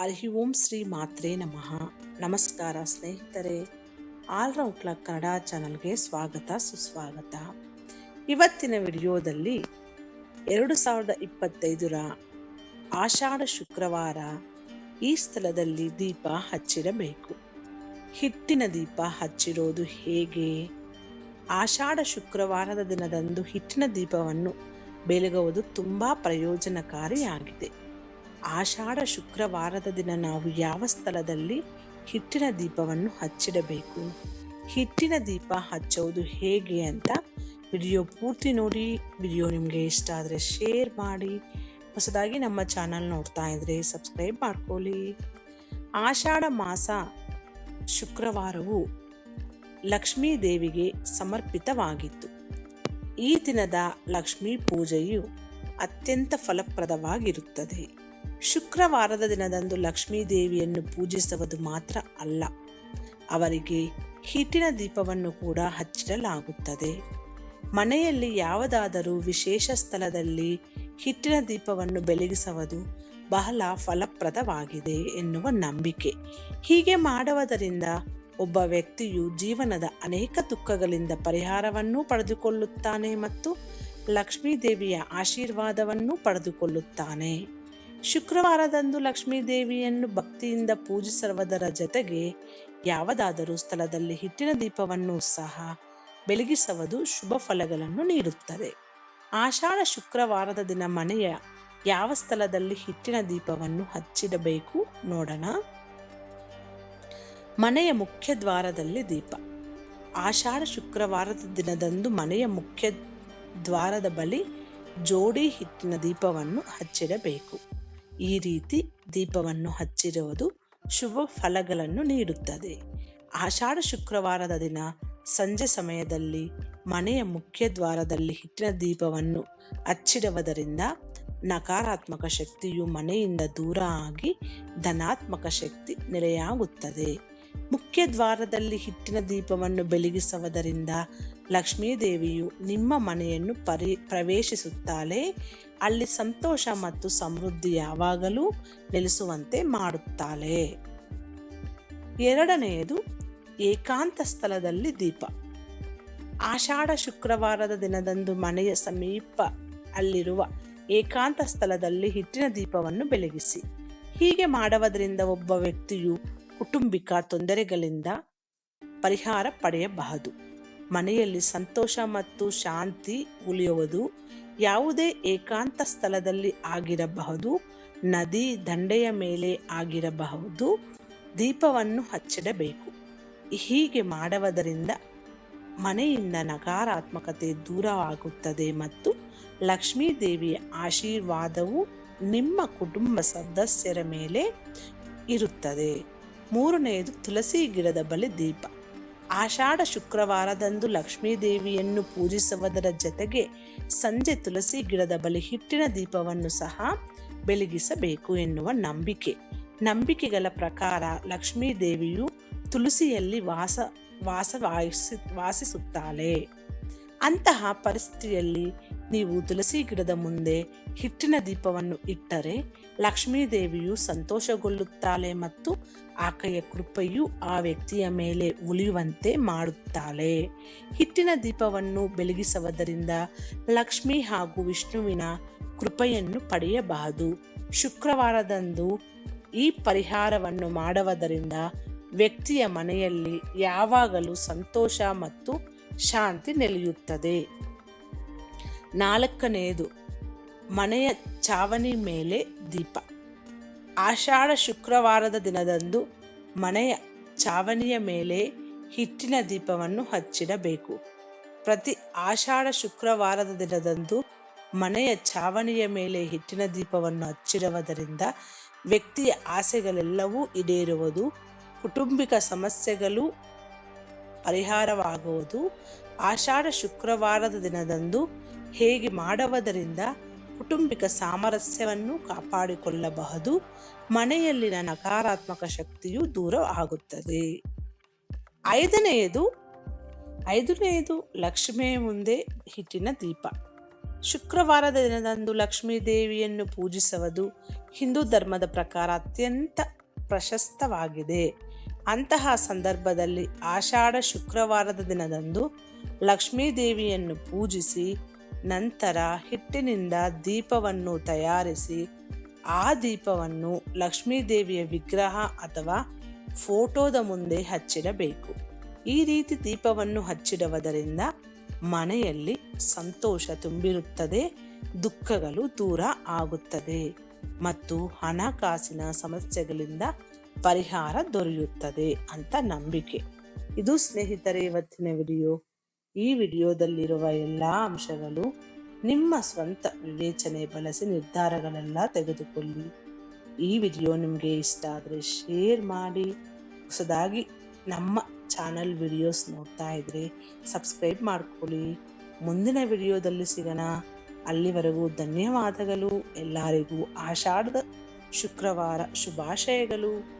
ಹರಿ ಓಂ ಶ್ರೀ ಮಾತ್ರೇ ನಮಃ. ನಮಸ್ಕಾರ ಸ್ನೇಹಿತರೆ. ಆಲ್ ರೌಟ್ಲ ಕನ್ನಡ ಚಾನಲ್ಗೆ ಸ್ವಾಗತ, ಸುಸ್ವಾಗತ. ಇವತ್ತಿನ ವಿಡಿಯೋದಲ್ಲಿ ಎರಡು ಸಾವಿರದ ಇಪ್ಪತ್ತೈದರ ಆಷಾಢ ಶುಕ್ರವಾರ ಈ ಸ್ಥಳದಲ್ಲಿ ದೀಪ ಹಚ್ಚಿರಬೇಕು ಹಿಟ್ಟಿನ ದೀಪ ಹಚ್ಚಿರೋದು ಹೇಗೆ? ಆಷಾಢ ಶುಕ್ರವಾರದ ದಿನದಂದು ಹಿಟ್ಟಿನ ದೀಪವನ್ನು ಬೆಳಗುವುದು ತುಂಬ ಪ್ರಯೋಜನಕಾರಿಯಾಗಿದೆ. ಆಷಾಢ ಶುಕ್ರವಾರದ ದಿನ ನಾವು ಯಾವ ಸ್ಥಳದಲ್ಲಿ ಹಿಟ್ಟಿನ ದೀಪವನ್ನು ಹಚ್ಚಿಡಬೇಕು? ಹಿಟ್ಟಿನ ದೀಪ ಹಚ್ಚುವುದು ಹೇಗೆ ಅಂತ ವಿಡಿಯೋ ಪೂರ್ತಿ ನೋಡಿ. ವಿಡಿಯೋ ನಿಮಗೆ ಇಷ್ಟ ಆದರೆ ಶೇರ್ ಮಾಡಿ. ಹೊಸದಾಗಿ ನಮ್ಮ ಚಾನಲ್ ನೋಡ್ತಾ ಇದ್ರೆ ಸಬ್ಸ್ಕ್ರೈಬ್ ಮಾಡ್ಕೊಳ್ಳಿ. ಆಷಾಢ ಮಾಸ ಶುಕ್ರವಾರವು ಲಕ್ಷ್ಮೀ ದೇವಿಗೆ ಸಮರ್ಪಿತವಾಗಿತ್ತು. ಈ ದಿನದ ಲಕ್ಷ್ಮೀ ಪೂಜೆಯು ಅತ್ಯಂತ ಫಲಪ್ರದವಾಗಿರುತ್ತದೆ. ಶುಕ್ರವಾರದ ದಿನದಂದು ಲಕ್ಷ್ಮೀ ದೇವಿಯನ್ನು ಪೂಜಿಸುವುದು ಮಾತ್ರ ಅಲ್ಲ, ಅವರಿಗೆ ಹಿಟ್ಟಿನ ದೀಪವನ್ನು ಕೂಡ ಹಚ್ಚಿಡಲಾಗುತ್ತದೆ. ಮನೆಯಲ್ಲಿ ಯಾವುದಾದರೂ ವಿಶೇಷ ಸ್ಥಳದಲ್ಲಿ ಹಿಟ್ಟಿನ ದೀಪವನ್ನು ಬೆಳಗಿಸುವುದು ಬಹಳ ಫಲಪ್ರದವಾಗಿದೆ ಎನ್ನುವ ನಂಬಿಕೆ. ಹೀಗೆ ಮಾಡುವುದರಿಂದ ಒಬ್ಬ ವ್ಯಕ್ತಿಯು ಜೀವನದ ಅನೇಕ ದುಃಖಗಳಿಂದ ಪರಿಹಾರವನ್ನು ಪಡೆದುಕೊಳ್ಳುತ್ತಾನೆ ಮತ್ತು ಲಕ್ಷ್ಮೀ ದೇವಿಯ ಆಶೀರ್ವಾದವನ್ನು ಪಡೆದುಕೊಳ್ಳುತ್ತಾನೆ. ಶುಕ್ರವಾರದಂದು ಲಕ್ಷ್ಮೀ ದೇವಿಯನ್ನು ಭಕ್ತಿಯಿಂದ ಪೂಜಿಸುವುದರ ಜೊತೆಗೆ ಯಾವುದಾದರೂ ಸ್ಥಳದಲ್ಲಿ ಹಿಟ್ಟಿನ ದೀಪವನ್ನು ಸಹ ಬೆಳಗಿಸುವುದು ಶುಭ ಫಲಗಳನ್ನು ನೀಡುತ್ತದೆ. ಆಷಾಢ ಶುಕ್ರವಾರದ ದಿನ ಮನೆಯ ಯಾವ ಸ್ಥಳದಲ್ಲಿ ಹಿಟ್ಟಿನ ದೀಪವನ್ನು ಹಚ್ಚಿಡಬೇಕು ನೋಡೋಣ. ಮನೆಯ ಮುಖ್ಯ ದ್ವಾರದಲ್ಲಿ ದೀಪ. ಆಷಾಢ ಶುಕ್ರವಾರದ ದಿನದಂದು ಮನೆಯ ಮುಖ್ಯ ದ್ವಾರದ ಬಳಿ ಜೋಡಿ ಹಿಟ್ಟಿನ ದೀಪವನ್ನು ಹಚ್ಚಿಡಬೇಕು. ಈ ರೀತಿ ದೀಪವನ್ನು ಹಚ್ಚಿರುವುದು ಶುಭ ಫಲಗಳನ್ನು ನೀಡುತ್ತದೆ. ಆಷಾಢ ಶುಕ್ರವಾರದ ದಿನ ಸಂಜೆ ಸಮಯದಲ್ಲಿ ಮನೆಯ ಮುಖ್ಯ ದ್ವಾರದಲ್ಲಿ ಹಿಟ್ಟಿನ ದೀಪವನ್ನು ಹಚ್ಚಿಡುವುದರಿಂದ ನಕಾರಾತ್ಮಕ ಶಕ್ತಿಯು ಮನೆಯಿಂದ ದೂರ ಆಗಿ ಧನಾತ್ಮಕ ಶಕ್ತಿ ನೆಲೆಯಾಗುತ್ತದೆ. ಮುಖ್ಯ ದ್ವಾರದಲ್ಲಿ ಹಿಟ್ಟಿನ ದೀಪವನ್ನು ಬೆಳಗಿಸುವುದರಿಂದ ಲಕ್ಷ್ಮೀದೇವಿಯು ನಿಮ್ಮ ಮನೆಯನ್ನು ಪರಿ, ಪ್ರವೇಶಿಸುತ್ತಾಳೆ. ಅಲ್ಲಿ ಸಂತೋಷ ಮತ್ತು ಸಮೃದ್ಧಿ ಯಾವಾಗಲೂ ನೆಲೆಸುವಂತೆ ಮಾಡುತ್ತಾಳೆ. ಎರಡನೆಯದು, ಏಕಾಂತ ಸ್ಥಳದಲ್ಲಿ ದೀಪ. ಆಷಾಢ ಶುಕ್ರವಾರದ ದಿನದಂದು ಮನೆಯ ಸಮೀಪ ಅಲ್ಲಿರುವ ಏಕಾಂತ ಸ್ಥಳದಲ್ಲಿ ಹಿಟ್ಟಿನ ದೀಪವನ್ನು ಬೆಳಗಿಸಿ. ಹೀಗೆ ಮಾಡುವುದರಿಂದ ಒಬ್ಬ ವ್ಯಕ್ತಿಯು ಕುಟುಂಬಿಕ ತೊಂದರೆಗಳಿಂದ ಪರಿಹಾರ ಪಡೆಯಬಹುದು. ಮನೆಯಲ್ಲಿ ಸಂತೋಷ ಮತ್ತು ಶಾಂತಿ ಉಳಿಯುವುದು ಯಾವುದೇ ಏಕಾಂತ ಸ್ಥಳದಲ್ಲಿ ಆಗಿರಬಹುದು. ನದಿ ದಂಡೆಯ ಮೇಲೆ ಆಗಿರಬಹುದು. ದೀಪವನ್ನು ಹಚ್ಚಿಡಬೇಕು. ಹೀಗೆ ಮಾಡುವುದರಿಂದ ಮನೆಯಿಂದ ನಕಾರಾತ್ಮಕತೆ ದೂರವಾಗುತ್ತದೆ ಮತ್ತು ಲಕ್ಷ್ಮೀ ದೇವಿಯ ಆಶೀರ್ವಾದವು ನಿಮ್ಮ ಕುಟುಂಬ ಸದಸ್ಯರ ಮೇಲೆ ಇರುತ್ತದೆ. ಮೂರನೆಯದು ತುಳಸಿ ಗಿಡದ ಬಳಿ ದೀಪ. ಆಷಾಢ ಶುಕ್ರವಾರದಂದು ಲಕ್ಷ್ಮೀದೇವಿಯನ್ನು ಪೂಜಿಸುವುದರ ಜೊತೆಗೆ ಸಂಜೆ ತುಳಸಿ ಗಿಡದ ಬಳಿ ಹಿಟ್ಟಿನ ದೀಪವನ್ನು ಸಹ ಬೆಳಗಿಸಬೇಕು ಎನ್ನುವ ನಂಬಿಕೆ. ನಂಬಿಕೆಗಳ ಪ್ರಕಾರ ಲಕ್ಷ್ಮೀದೇವಿಯು ತುಳಸಿಯಲ್ಲಿ ವಾಸ, ವಾಸವಾಯಿಸಿ, ವಾಸಿಸುತ್ತಾಳೆ. ಅಂತಹ ಪರಿಸ್ಥಿತಿಯಲ್ಲಿ ನೀವು ತುಳಸಿ ಗಿಡದ ಮುಂದೆ ಹಿಟ್ಟಿನ ದೀಪವನ್ನು ಇಟ್ಟರೆ ಲಕ್ಷ್ಮೀ ದೇವಿಯು ಸಂತೋಷಗೊಳ್ಳುತ್ತಾಳೆ ಮತ್ತು ಆಕೆಯ ಕೃಪೆಯು ಆ ವ್ಯಕ್ತಿಯ ಮೇಲೆ ಉಳಿಯುವಂತೆ ಮಾಡುತ್ತಾಳೆ. ಹಿಟ್ಟಿನ ದೀಪವನ್ನು ಬೆಳಗಿಸುವುದರಿಂದ ಲಕ್ಷ್ಮಿ ಹಾಗೂ ವಿಷ್ಣುವಿನ ಕೃಪೆಯನ್ನು ಪಡೆಯಬಹುದು ಶುಕ್ರವಾರದಂದು ಈ ಪರಿಹಾರವನ್ನು ಮಾಡುವುದರಿಂದ ವ್ಯಕ್ತಿಯ ಮನೆಯಲ್ಲಿ ಯಾವಾಗಲೂ ಸಂತೋಷ ಮತ್ತು ಶಾಂತಿ ನೆಲೆಯುತ್ತದೆ. ನಾಲ್ಕನೆಯದು ಮನೆಯ ಚಾವಣಿ ಮೇಲೆ ದೀಪ. ಆಷಾಢ ಶುಕ್ರವಾರದ ದಿನದಂದು ಮನೆಯ ಚಾವಣಿಯ ಮೇಲೆ ಹಿಟ್ಟಿನ ದೀಪವನ್ನು ಹಚ್ಚಿಡಬೇಕು. ಪ್ರತಿ ಆಷಾಢ ಶುಕ್ರವಾರದ ದಿನದಂದು ಮನೆಯ ಚಾವಣಿಯ ಮೇಲೆ ಹಿಟ್ಟಿನ ದೀಪವನ್ನು ಹಚ್ಚಿರುವುದರಿಂದ ವ್ಯಕ್ತಿಯ ಆಸೆಗಳೆಲ್ಲವೂ ಈಡೇರುವುದು, ಕುಟುಂಬಿಕ ಸಮಸ್ಯೆಗಳು ಪರಿಹಾರವಾಗುವುದು. ಆಷಾಢ ಶುಕ್ರವಾರದ ದಿನದಂದು ಹೇಗೆ ಮಾಡುವುದರಿಂದ ಕುಟುಂಬಿಕ ಸಾಮರಸ್ಯವನ್ನು ಕಾಪಾಡಿಕೊಳ್ಳಬಹುದು. ಮನೆಯಲ್ಲಿನ ನಕಾರಾತ್ಮಕ ಶಕ್ತಿಯು ದೂರ ಆಗುತ್ತದೆ. ಐದನೆಯದು ಐದನೆಯದು ಲಕ್ಷ್ಮಿಯ ಮುಂದೆ ಹಿಟ್ಟಿನ ದೀಪ. ಶುಕ್ರವಾರದ ದಿನದಂದು ಲಕ್ಷ್ಮೀ ದೇವಿಯನ್ನು ಪೂಜಿಸುವುದು ಹಿಂದೂ ಧರ್ಮದ ಪ್ರಕಾರ ಅತ್ಯಂತ ಪ್ರಶಸ್ತವಾಗಿದೆ. ಅಂತಹ ಸಂದರ್ಭದಲ್ಲಿ ಆಷಾಢ ಶುಕ್ರವಾರದ ದಿನದಂದು ಲಕ್ಷ್ಮೀ ದೇವಿಯನ್ನು ಪೂಜಿಸಿ ನಂತರ ಹಿಟ್ಟಿನಿಂದ ದೀಪವನ್ನು ತಯಾರಿಸಿ ಆ ದೀಪವನ್ನು ಲಕ್ಷ್ಮೀ ದೇವಿಯ ವಿಗ್ರಹ ಅಥವಾ ಫೋಟೋದ ಮುಂದೆ ಹಚ್ಚಿಡಬೇಕು. ಈ ರೀತಿ ದೀಪವನ್ನು ಹಚ್ಚಿಡುವುದರಿಂದ ಮನೆಯಲ್ಲಿ ಸಂತೋಷ ತುಂಬಿರುತ್ತದೆ, ದುಃಖಗಳು ದೂರ ಆಗುತ್ತದೆ. ಮತ್ತು ಹಣಕಾಸಿನ ಸಮಸ್ಯೆಗಳಿಂದ ಪರಿಹಾರ ದೊರೆಯುತ್ತದೆ ಅಂತ ನಂಬಿಕೆ. ಇದು ಸ್ನೇಹಿತರೆ, ಇವತ್ತಿನ ವಿಡಿಯೋ. ಈ ವಿಡಿಯೋದಲ್ಲಿರುವ ಎಲ್ಲ ಅಂಶಗಳು ನಿಮ್ಮ ಸ್ವಂತ ವಿವೇಚನೆ ಬಳಸಿ ನಿರ್ಧಾರಗಳೆಲ್ಲ ತೆಗೆದುಕೊಳ್ಳಿ. ಈ ವಿಡಿಯೋ ನಿಮಗೆ ಇಷ್ಟ ಆದರೆ ಶೇರ್ ಮಾಡಿ. ಹೊಸದಾಗಿ ನಮ್ಮ ಚಾನಲ್ ವಿಡಿಯೋಸ್ ನೋಡ್ತಾ ಇದ್ರೆ ಸಬ್ಸ್ಕ್ರೈಬ್ ಮಾಡ್ಕೊಳ್ಳಿ. ಮುಂದಿನ ವಿಡಿಯೋದಲ್ಲಿ ಸಿಗೋಣ. ಅಲ್ಲಿವರೆಗೂ ಧನ್ಯವಾದಗಳು. ಎಲ್ಲರಿಗೂ ಆಷಾಢದ ಶುಕ್ರವಾರ ಶುಭಾಶಯಗಳು.